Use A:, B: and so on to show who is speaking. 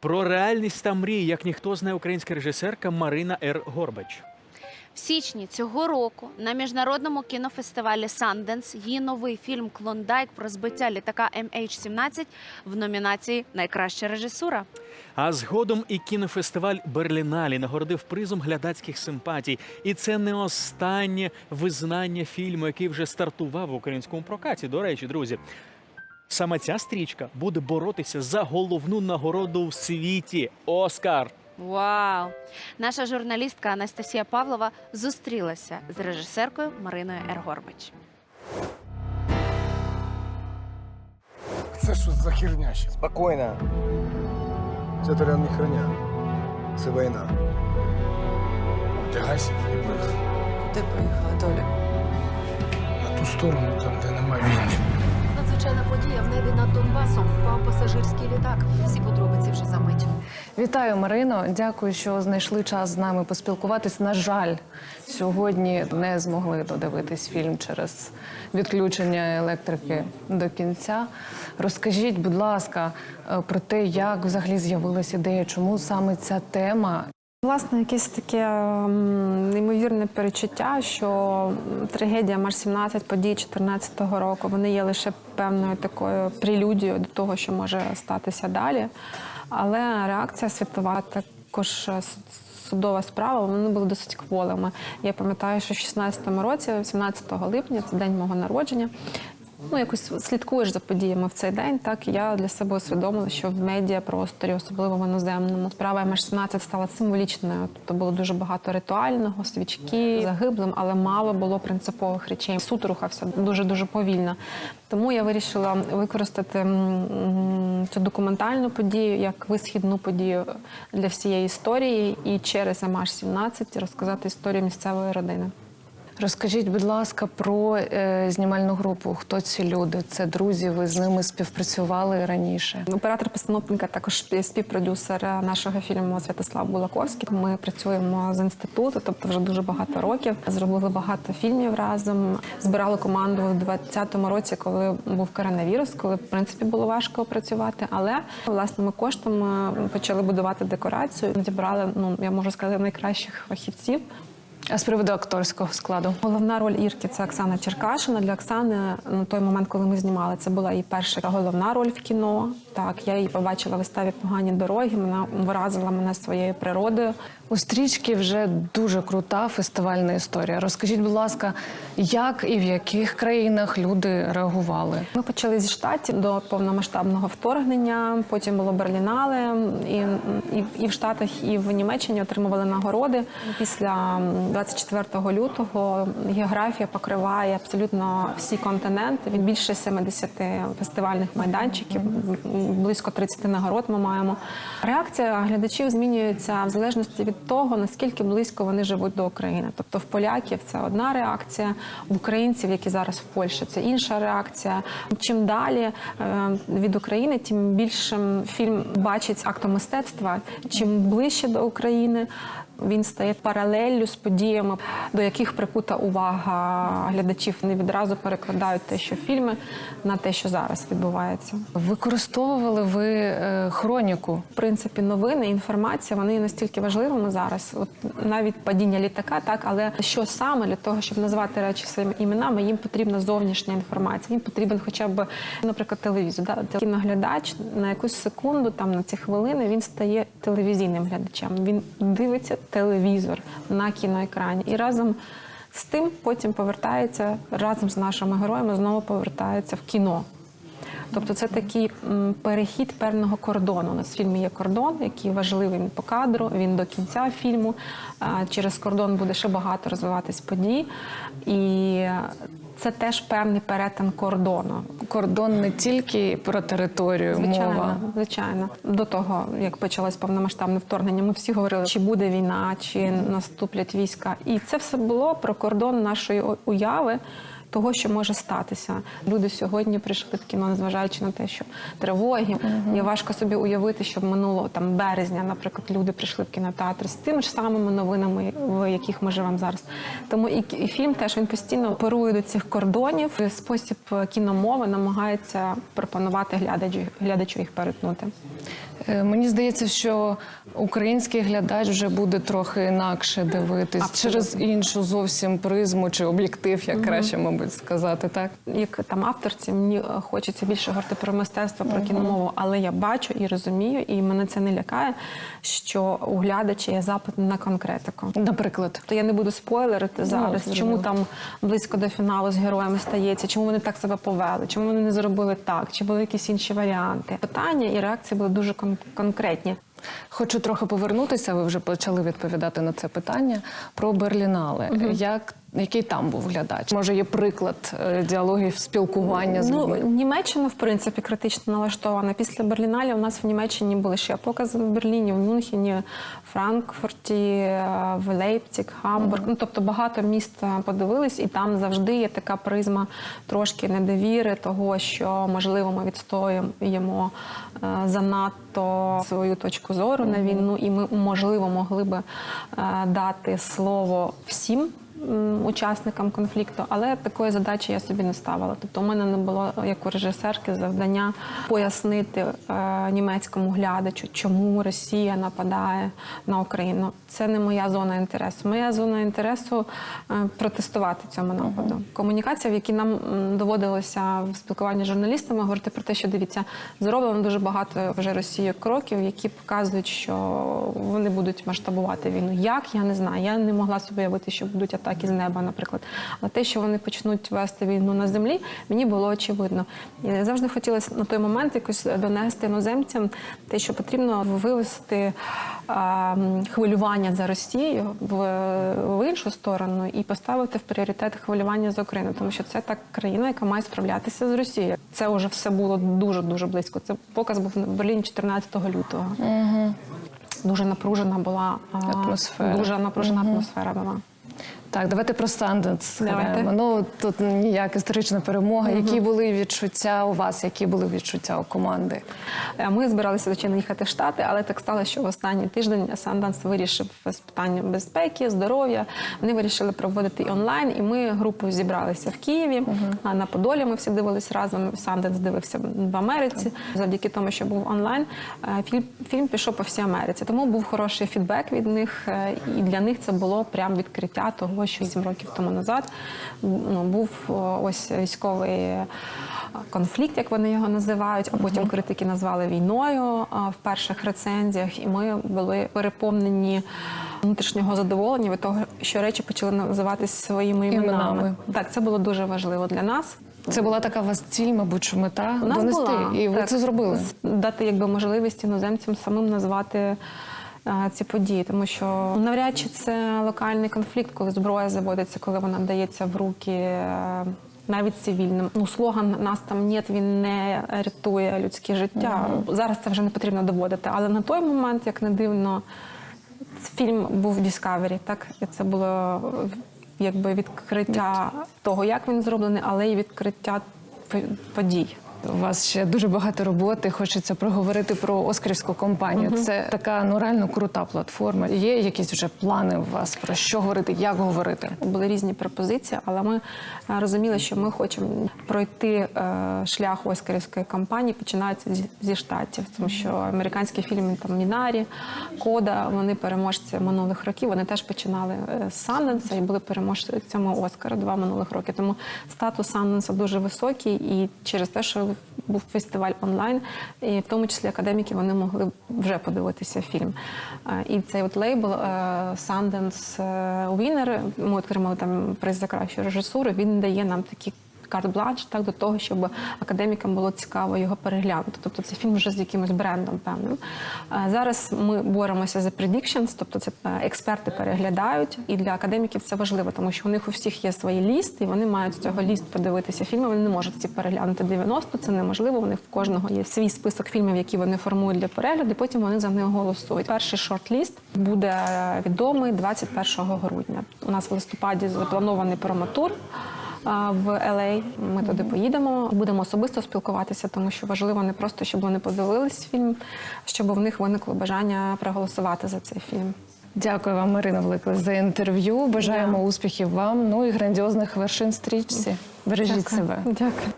A: Про реальність та мрії, як ніхто знає українська режисерка Марина Р. Горбач.
B: В січні цього року на міжнародному кінофестивалі Санденс її новий фільм Клондайк про збиття літака MH17 в номінації Найкраща режисура.
A: А згодом і кінофестиваль Берліналі нагородив призом глядацьких симпатій. І це не останнє визнання фільму, який вже стартував в українському прокаті. До речі, друзі. Саме ця стрічка буде боротися за головну нагороду в світі Оскар.
B: Вау! Наша журналістка Анастасія Павлова зустрілася з режисеркою Мариною Ергорбач.
C: Це що за херня ще?
D: Спокойно.
C: Це Толян не херня. Це війна. Вдягайся і поїхали.
E: Куди поїхала доля?
C: На ту сторону, там, де нема
F: над Донбасом впав пасажирський літак. Всі подробиці вже за мить.
E: Вітаю, Марино. Дякую, що знайшли час з нами поспілкуватись. На жаль, сьогодні не змогли додивитись фільм через відключення електрики до кінця. Розкажіть, будь ласка, е, про те, як взагалі з'явилася ідея, чому саме ця тема
G: Власне, якесь таке неймовірне перечуття, що трагедія Марс-17, події 2014 року, вони є лише певною такою прелюдією до того, що може статися далі. Але реакція світова також е, судова справа, вони були досить кволими. Я пам'ятаю, що в 16-му році, 17 липня, це день мого народження. Ну, якось слідкуєш за подіями в цей день. Так я для себе усвідомила, що в медіапросторі, особливо в іноземному, справа МШ-17 стала символічною. Тобто було дуже багато ритуального, свічки загиблим, але мало було принципових речей. Суд рухався дуже дуже повільно. Тому я вирішила використати цю документальну подію як висхідну подію для всієї історії, і через МH17 розказати історію місцевої родини.
E: Розкажіть, будь ласка, про е, знімальну групу. Хто ці люди? Це друзі, ви з ними співпрацювали раніше.
G: Оператор-постановника також спів- співпродюсер нашого фільму Святослав Булаковський. Ми працюємо з інституту, тобто вже дуже багато років. Зробили багато фільмів разом. Збирали команду в 2020 році, коли був коронавірус, коли в принципі було важко працювати. Але власними коштами почали будувати декорацію. Зібрали, ну я можу сказати, найкращих фахівців.
E: А з приводу акторського складу.
G: Головна роль Ірки це Оксана Черкашина. Для Оксани на той момент, коли ми знімали, це була її перша головна роль в кіно. Так, я її побачила в виставі Погані дороги. Вона вразила мене своєю природою.
E: У стрічки вже дуже крута фестивальна історія. Розкажіть, будь ласка, як і в яких країнах люди реагували?
G: Ми почали зі штатів до повномасштабного вторгнення. Потім було Берлінале, і, і, і в Штатах, і в Німеччині отримували нагороди. Після 24 лютого географія покриває абсолютно всі континенти. Від більше 70 фестивальних майданчиків, близько 30 нагород ми маємо. Реакція глядачів змінюється в залежності від того, наскільки близько вони живуть до України. Тобто в поляків це одна реакція, в українців, які зараз в Польщі, це інша реакція. Чим далі е, від України, тим більше фільм бачить актом мистецтва. Чим ближче до України. Він стає паралеллю з подіями, до яких прикута увага глядачів. Не відразу перекладають те, що фільми, на те, що зараз відбувається.
E: Використовували ви е, хроніку?
G: В принципі, новини, інформація вони настільки важливими зараз. От навіть падіння літака, так але що саме для того, щоб назвати речі своїми іменами, їм потрібна зовнішня інформація. Їм потрібен хоча б, наприклад, телевізор. Да? Кіноглядач на якусь секунду, там на ці хвилини, він стає телевізійним глядачем. Він дивиться телевізор на кіноекрані і разом. З тим потім повертається разом з нашими героями, знову повертається в кіно. Тобто це такий перехід певного кордону. У нас в фільмі є кордон, який важливий він по кадру. Він до кінця фільму. Через кордон буде ще багато розвиватись подій. І це теж певний перетин кордону.
E: Кордон не тільки про територію,
G: Звичайно,
E: мова.
G: звичайно. До того, як почалось повномасштабне вторгнення, ми всі говорили, чи буде війна, чи наступлять війська. І це все було про кордон нашої уяви. Того, що може статися. Люди сьогодні прийшли в кіно, незважаючи на те, що тривоги. Є важко собі уявити, що минулого там березня, наприклад, люди прийшли в кінотеатр з тими ж самими новинами, в яких ми живемо зараз. Тому і, і фільм теж він постійно оперує до цих кордонів. Спосіб кіномови намагається пропонувати глядачу, глядачу їх перетнути.
E: Е, Мені здається, що український глядач вже буде трохи інакше дивитись
G: Абсолютно.
E: через іншу зовсім призму чи об'єктив, як краще, мабуть, сказати, так?
G: як там авторці, мені хочеться більше говорити про мистецтво, про кіномову, але я бачу і розумію, і мене це не лякає, що у глядача є запит на конкретику.
E: Наприклад,
G: То я не буду спойлерити зараз,
E: зрозуміло.
G: чому там близько до фіналу з героями стається, чому вони так себе повели, чому вони не зробили так, чи були якісь інші варіанти. Питання і реакції були дуже кон- конкретні.
E: хочу трохи повернутися. Ви вже почали відповідати на це питання про Берлінале. Як який там був глядач? Може, є приклад е, діалогів спілкування з
G: Ну,
E: людьми?
G: Німеччина, в принципі, критично налаштована. Після Берліналів у нас в Німеччині були ще покази в Берліні, в Мюнхені, Франкфурті, е, в Лейпциг, Гамбург. Ну, тобто багато міст е, подивились, і там завжди є така призма трошки недовіри того, що можливо ми відстоюємо занадто свою точку зору на війну, і ми можливо могли би дати слово всім учасникам конфлікту, але такої задачі я собі не ставила. Тобто, у мене не було як у режисерки завдання пояснити е, німецькому глядачу, чому Росія нападає на Україну. Це не моя зона інтересу. Моя зона інтересу е, протестувати цьому нападу. Комунікація, в якій нам доводилося в спілкуванні з журналістами говорити про те, що дивіться, зроблено дуже багато вже Росією кроків, які показують, що вони будуть масштабувати війну. Як я не знаю. Я не могла собі уявити, що будуть атаки з неба, наприклад. Але те, що вони почнуть вести війну на землі, мені було очевидно. І завжди хотілося на той момент якось донести іноземцям те, що потрібно вивести а, хвилювання за Росію в, в іншу сторону і поставити в пріоритет хвилювання за Україну, тому що це та країна, яка має справлятися з Росією. Це вже все було дуже дуже близько. Це показ був в Берліні 14 лютого. Дуже напружена була
E: Атмосфера.
G: Дуже напружена атмосфера була.
E: Так, давайте про Санденс згадаємо. Ну тут ніяк історична перемога. Які були відчуття у вас? Які були відчуття у команди?
G: Е, Ми збиралися звичайно їхати в Штати, але так стало, що в останній тиждень Санданс вирішив з питань безпеки, здоров'я. Вони вирішили проводити і онлайн, і ми групою зібралися в Києві. А на Подолі ми всі дивились разом. Санданс дивився в Америці. Завдяки тому, що був онлайн, е, фільм, фільм пішов по всій Америці. Тому був хороший фідбек від них, е, і для них це було прям відкриття того, що 7 років тому назад ну, був ось військовий конфлікт, як вони його називають, а потім критики назвали війною в перших рецензіях, і ми були переповнені внутрішнього задоволення від того, що речі почали називатись своїми іменами.
E: Іменами.
G: Так, це було дуже важливо для нас.
E: Це була така у вас ціль, мабуть, що мета донести,
G: була,
E: і ви
G: так,
E: це зробили.
G: Дати якби можливість іноземцям самим назвати е, ці події, тому що навряд чи це локальний конфлікт, коли зброя заводиться, коли вона дається в руки. е, Навіть цивільним. Ну, слоган нас там нет, він не рятує людське життя. Зараз це вже не потрібно доводити. Але на той момент, як не дивно, фільм був Discovery, так? І це було е, якби відкриття того, як він зроблений, але й відкриття по- подій.
E: У вас ще дуже багато роботи. Хочеться проговорити про Оскарівську компанію. Це така ну реально крута платформа. Є якісь вже плани у вас про що говорити, як говорити?
G: Були різні пропозиції, але ми е, розуміли, що ми хочемо пройти е, шлях оскарівської кампанії, починається зі, зі штатів, тому що американські фільми там Мінарі, Кода, вони переможці минулих років. Вони теж починали е, з Санденса і були переможцями Оскара два минулих роки. Тому статус Санденса дуже високий, і через те, що був фестиваль онлайн, і в тому числі академіки вони могли вже подивитися фільм. Е, І цей от лейбл е, Sundance е, Winner, ми отримали там приз за кращу режисуру. Він дає нам такі карт-бланш так до того, щоб академікам було цікаво його переглянути. Тобто це фільм вже з якимось брендом певним. Е, Зараз ми боремося за predictions, тобто це е, експерти переглядають, і для академіків це важливо, тому що у них у всіх є свої лісти, і вони мають з цього ліст подивитися фільми. Вони не можуть ці переглянути 90, це неможливо. У них в кожного є свій список фільмів, які вони формують для перегляду. Потім вони за них голосують. Перший шорт-ліст буде відомий 21 грудня. У нас в листопаді запланований проматур. В LA. Ми туди поїдемо, будемо особисто спілкуватися, тому що важливо не просто, щоб вони подивились фільм, щоб в них виникло бажання проголосувати за цей фільм.
E: Дякую вам, Марина Велика, за інтерв'ю. Бажаємо
G: yeah.
E: успіхів вам. Ну і грандіозних вершин стрічці. Бережіть
G: Дякую.
E: себе.
G: Дякую.